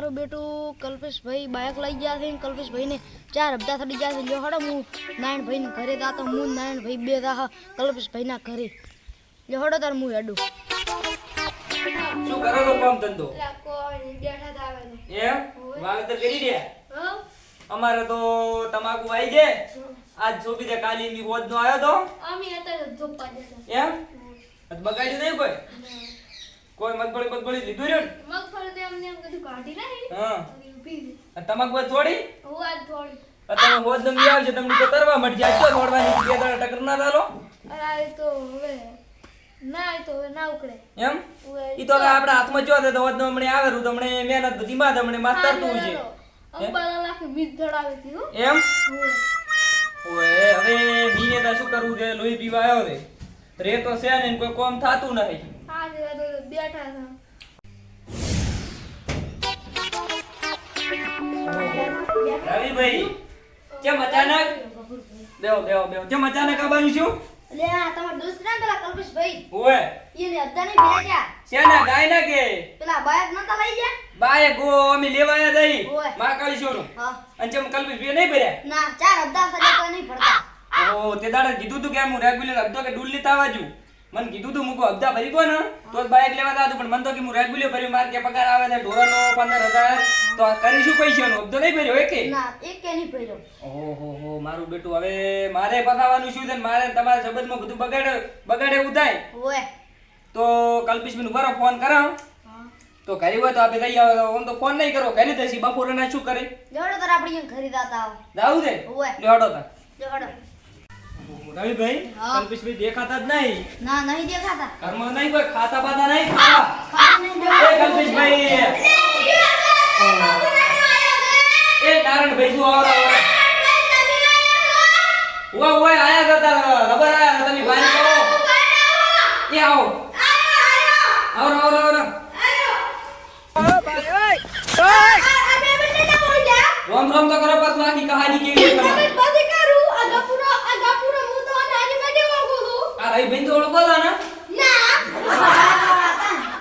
મારું બેટું કલ્પેશભાઈ બાઇક લઈ ગયા છે કલ્પેશભાઈને ચાર હપ્તા થઈ ગયા છે. જો હડો હું નારાયણભાઈને ઘરે જાતો હું ને નારાયણભાઈ બે તા કલ્પેશભાઈના ઘરે. જો હડો તાર હું હેડું. શું કરો છો કામ ધંધો? એમ વાવેતર કરી દે અમારે તો તમાકુ આવી જાય આજ સોપી દે કાલી ની રોજ નો આવ્યો તો એમ? બગાડ્યું નહીં કોઈ? કોઈ મગફળી મગફળી લીધું રહ્યું ને? હા. આ તમાકુ આજ થોડી આ તમે હોજ નંગી આવશે તમને તો તરવા મળી જાય તો દોડવાની બે દાડા ટકર ના એમ? ઈ તો હવે આપણા હાથમાં જો તો હોજ નો હમણે આવેલું તમને મહેનત બધી માં હમણે માર તરતું છે. એમ? ઓએ હવે મીને તો શું કરવું છે? લોહી પીવા આવ્યો છે. રે તો છે ને કોઈ કોમ થાતું નહીં રવિભાઈ કેમ અચાનક? બેહો બેહો બેહો. કેમ અચાનક આવવાનું છું? એટલે આ તમારા દોસ્ત ના પેલા કલ્પેશભાઈ. ઓએ એને હપ્તા નહીં ભર્યા ગયા શેના ગાય ના કે? પેલા બાઇક નતા લઈ ગયા? બાય ગો અમે લેવા દઈ માં કાળી શોનું. હા. અને ચમ કલ્પેશ નહીં ભર્યા? ના ચાર હપ્તા સજા તો નહીં ભરતા. ઓ તે દાડે કીધું તું કે હું રેગ્યુલર કે ડુલ લેતા આવવા જુ મને કીધું તું મૂકો હપ્તા ભરી ગયો ને. તો બાઈક બાઇક લેવા દાદું પણ મને તો કે હું રેગ્યુલર ભરી માર કે પગાર આવે ઢોર ઢોરાનો પંદર હજાર. તો કરીશું પૈસાનો. હપ્તો નહીં ભર્યો એકે? ના એક નહીં ભર્યો. ઓહો હો મારું બેટું હવે મારે પતાવાનું શું છે ને? મારે તમારા સંબંધમાં બધું બગાડે બગાડે એવું થાય? ઓય તો કલ્પિશભાઈ ઉભારો ફોન કરો. તો ઘરે હોય તો આપણે જઈ આવે. આમ તો ફોન નહીં કરો ઘરે જશી બપોરે ના શું કરે? જોડો તો આપણે ઘરે જાતા આવો. જાવું છે? ઓય. તા લેવડો રવિભાઈ. કલ્પિશભાઈ દેખાતા જ નહીં. ના નહીં દેખાતા. ઘરમાં નહીં કોઈ ખાતા બાતા નહીં ખાતા. કલ્પિશભાઈ. એ નારાયણભાઈ શું આવરા આવરા ઓય ઓય આયા હતા. રબર આયા હતા તમે બારી કરો. એ આવો. આવરો આવરો આવરો. રોમ રોમ તો કરો પાછું આખી કહાની કેવી છે તમારી ભાઈ તો ઓળખો ને?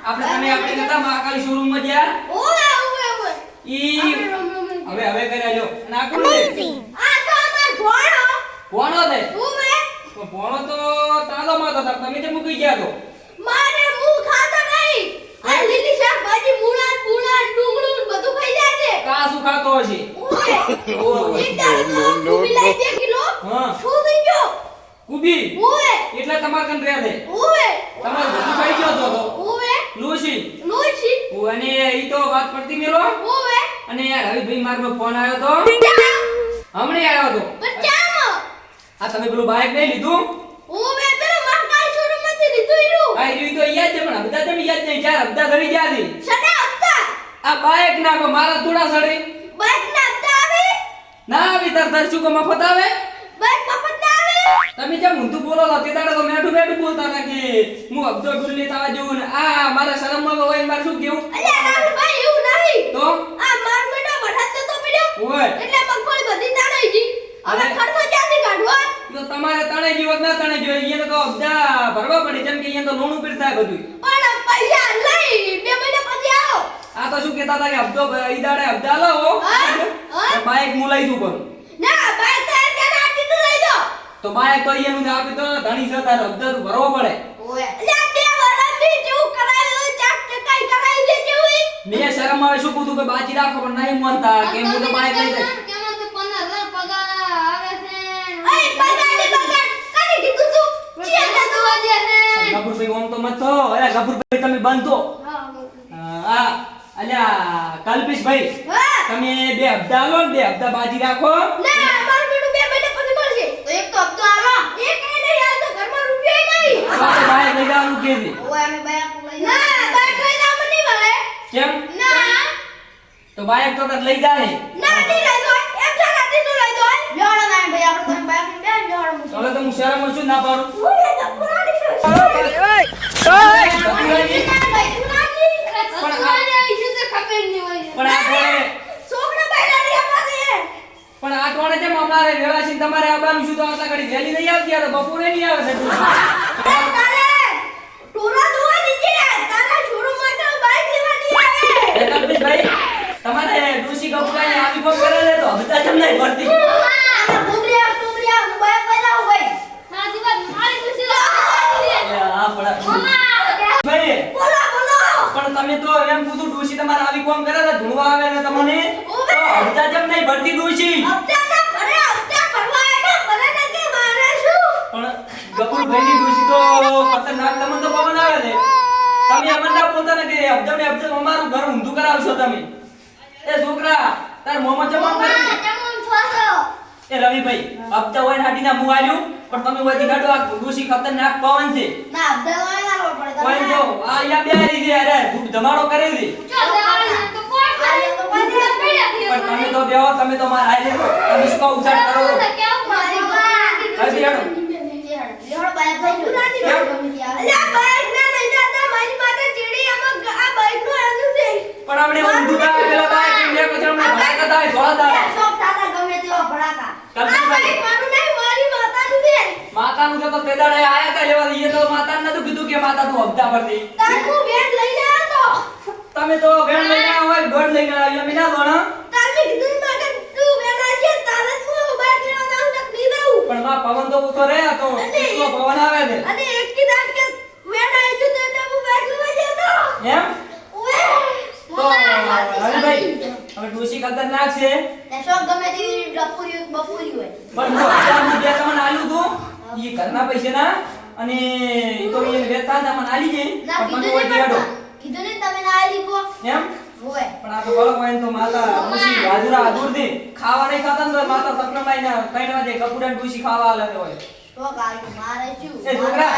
આપણે તમે આપણે નતા મહાકાળી શોરૂમમાં ગયા. ઈ હવે હવે કર્યા જો ના કોણ છે? કોણો છે? તો ભોણો તો તાલો માં તો તમે જે મૂકી ગયા તો. મારે મું ખાતો નહીં. આ લીલી શાકભાજી મૂળા પૂળા ડુંગળું બધું ખાઈ જાય છે. કા શું ખાતો હશે? ઓવે. એક દાડો તો લાઈ બે કિલો. હા. શું થઈ ગયો ઉવે. એટલે તમાર કન રહ્યા છે. ઉવે. તમાર ઘર ખાઈ ગયો તો તો ઓય લુસી. ઓ, અને ઈ તો વાત પડતી મેલો. ઉવે. અને યાર રવિભાઈ મારો ફોન આવ્યો તો. હમણે આવ્યો તો બચ્ચામાં. આ તમે પેલું બાઇક નહીં લીધું? ઉવે પેલો મહાકાળી શોરૂમમાંથી લીધું ઈરું આ ઈ તો યાદ છે પણ બધા તમે યાદ નહીં. ચાર હપ્તા ધરી ગયા છે. સડે હપ્તા. આ બાઇક ના મારા થોડા સડે. બાઇક ના હપ્તા આવે? ના આવી તાર તાર શું કો મફત આવે? તમે જેમ ઊંધું બોલો છો તે દાડે તો મેઠું મેઠું બોલતા ના કે હું ડુલ લેતા આવવા જેવું ને આ મારા શરમમાં હોય ને મારે શું કેવું? અલ્યા રાહુલભાઈ એવું નહીં. તો? આ માર બેટો વરસાદ તો પડ્યો. ઓય. એટલે મગફળી બધી તાણાઈ ગઈ. હવે. ખર્ચો ક્યાંથી કાઢવો? તો તમારે તણે ગયો ના તણે ગયો. અહીંયા તો હપ્તા ભરવા પડે જેમ કે અહીંયા તો લોન ઉપર થાય બધું પણ પૈસા લઈ બે મહિના પછી આવો. આ તો શું કહેતા હતા કે હપ્તો ઈ દાડે હપ્તા લાવો? બાઇક હું? દઉં પણ. ના બાઈક તારે ક્યાં આટી તો લઈ દો તો માય તો એનું જ આપી તો ધણી છે તાર હપ્તા ભરવો પડે. ઓય અલ્યા બે વરસથી જેવું કરાયું ચાર ટકાઈ કરાઈ દે જેવું મે શરમ આવે શું કીધું કે બાજી રાખો પણ નહીં માનતા. કે હું તો બાઇક લઈ જાય કરી તું. ચિયા ઓમ તો મત થો. અરે ગફુરભાઈ તમે બંધ અલ્યા કલ્પેશભાઈ હા. તમે બે હપ્તા લો બે હપ્તા બાજી રાખો. ના મારું બેટું બે મહિના પછી મળશે તો એક તો હપ્તો આલો એક એ નહીં હાલ તો ઘરમાં રૂપિયો બાઈક લઈ જવાનું કે છે ઓય અમે લઈ ના બાઈક લઈ જાવ મને ભલે કેમ? ના. તો બાઈક તો કદ લઈ જાય ના નહીં લઈ જો એમ જણાતી તું લઈ દો ના ભાઈ આપણે તમે બાઈક લઈને બેન જોડો હું હવે તો હું શરમ છું ના પાડું. ઓય તો પુરાણી છું. ગફુરભાઈ, ના ભાઈ પુરાણી. પુરાણી આવી છે તે ખબર નહીં હોય પણ આ કોણે? છોકરા પહેલા નહીં આપણા પણ આ કોણે જેમ અમારે વ્યવસ્થિત તમારે આવવાનું શું તો આટલા ઘડી વહેલી નહીં આવતી આ તો બપોરે નહીં આવે તમે તો એમ કીધું ડોશી તમારે આવી કોમ કરે ધૂણવા આવે ને તમને? ઓવે. તો બધા કેમ નહીં ભરતી ડોશી હપ્તાના ભરે હપ્તા ભરવા આવ્યા ભલે ને કે મારે શું પણ ગપુરભાઈની ડોશી તો ખતરનાક તમને તો પવન આવે છે તમે અમને પોતાને કે અબજમ અબજમ અમારું ઘર ઊંધું કરાવશો તમે. એ છોકરા તાર મોમાં જમા કરી એ રવિભાઈ હપ્તા હોય હાટીના મું આલ્યું પણ તમે વધી કાઢો આ ડોશી ખતરનાક પવન છે. ના હપ્તા હોય ના પડે કોઈ જો આ યા બેરી છે અરે ધૂપ ધમાડો કરે છે. પણ તમે તો બેહો તમે તો મારા હાલે છો. તમે શું કહો ઉછાળ કરો? મારી બાઈ હવે બેહાડો. લેવડો બાય લઈ જાઓ અલ્યા લે ના લઈ જાતા મારી માથે ચીડી આમાં આ બાઈકનું આનું છે આપણે ઊંધું થાય પેલા થાય કે બે કચરા માં ભડાકા થાય ધોળા થાય શોખ થાતા ગમે તેવા ભડાકા આ બાઈક મારું નહીં મારી માતાનું છે. માતાનું છે તો તે દાડે આયા તા લેવા એ તો માતાને નતું કીધું કે માતા તું હપ્તા ભરતી તારું વેટ લઈને આવ્યો તો. તમે તો વેણ લઈને આવ્યા હોય દોડ લઈને આવ્યા અમે ના દોણા તારે કીધું માં કે તું વેટ આવશે તારે જ હું બાઈક લેવા જાઉં તો નહીં દઉં. પણ માં પવન તો ઊંચો રહે તો. પવન આવે છે. અને એક કી દાડ કે વેટ આવી ગયું તો એટલે હું બાઈક લેવા જતો એમ ઓએ તો હરીભાઈ ડોશી ખતરનાક છે. તે ગમે તેવી ડપુરી બફુરી હોય. પણ હું હજાર રૂપિયા તમને આલ્યું તું. એ ઘરના પૈસા ના અને તો એ વેતા હતા મને આલી જઈ પણ મને તમે ને કીધું ને તમે ના આલી કો એમ? હોય. પણ આ તો બળો હોય તો માતા ડોશી હાજરા અધૂર દે ખાવા નહીં ખાતા ને માતા સપનામાં કઈ ના દે કપૂરા ડોશી ખાવા આલે હોય તો આવ્યું મારે શું? એ છોકરા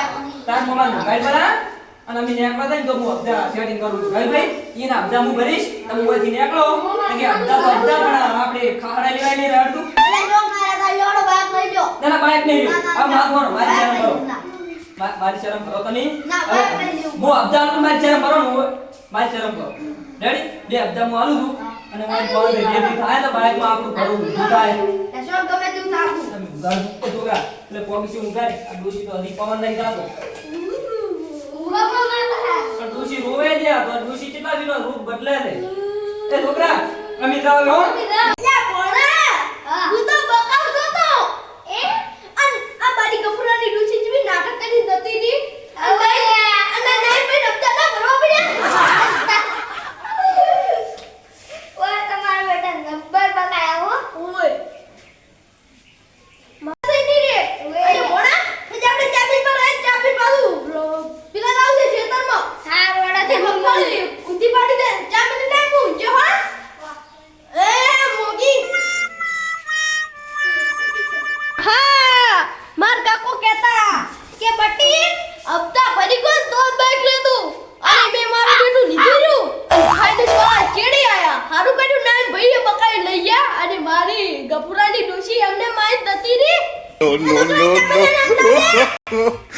તાર મમ્મા ગાઈડ બના અને અમે નેકળા થાય તો હું અબધા સેટિંગ કરું છું. ભાઈ ભાઈ એના અબધા હું ભરીશ તમે ઓયથી નીકળો. કે અબધા તો અબધા પણ આપણે ખાખડા લેવાય નહીં રડતું શોખ મારા લોડો બાઈક લઈ જો ના ના બાઈક નહીં આ માથ મારો મારી શરમ કરો. મા- મારી શરમ કરો તમે ના, બાઈક લઈ લેવું. હું અબધા નું મારી શરમ કરો હું મારી શરમ કરો. રેડી બે અબધા હું આલું છું. અને હું બોલ દે જે થાય તો બાઈકમાં આપણું ઘરું ઊભું થાય. શોખ ગમે તું થાકું. તમે ઘર તો જોગા એટલે પોગીસી ઊંઘાય આ ડોશી તો હજી પવન નહીં જાતો પણ ડોશી રોવે છે તો ડોશી કેટલા દિનો રૂપ બદલે છે એ છોકરા અમિતા હો no, no, no, no.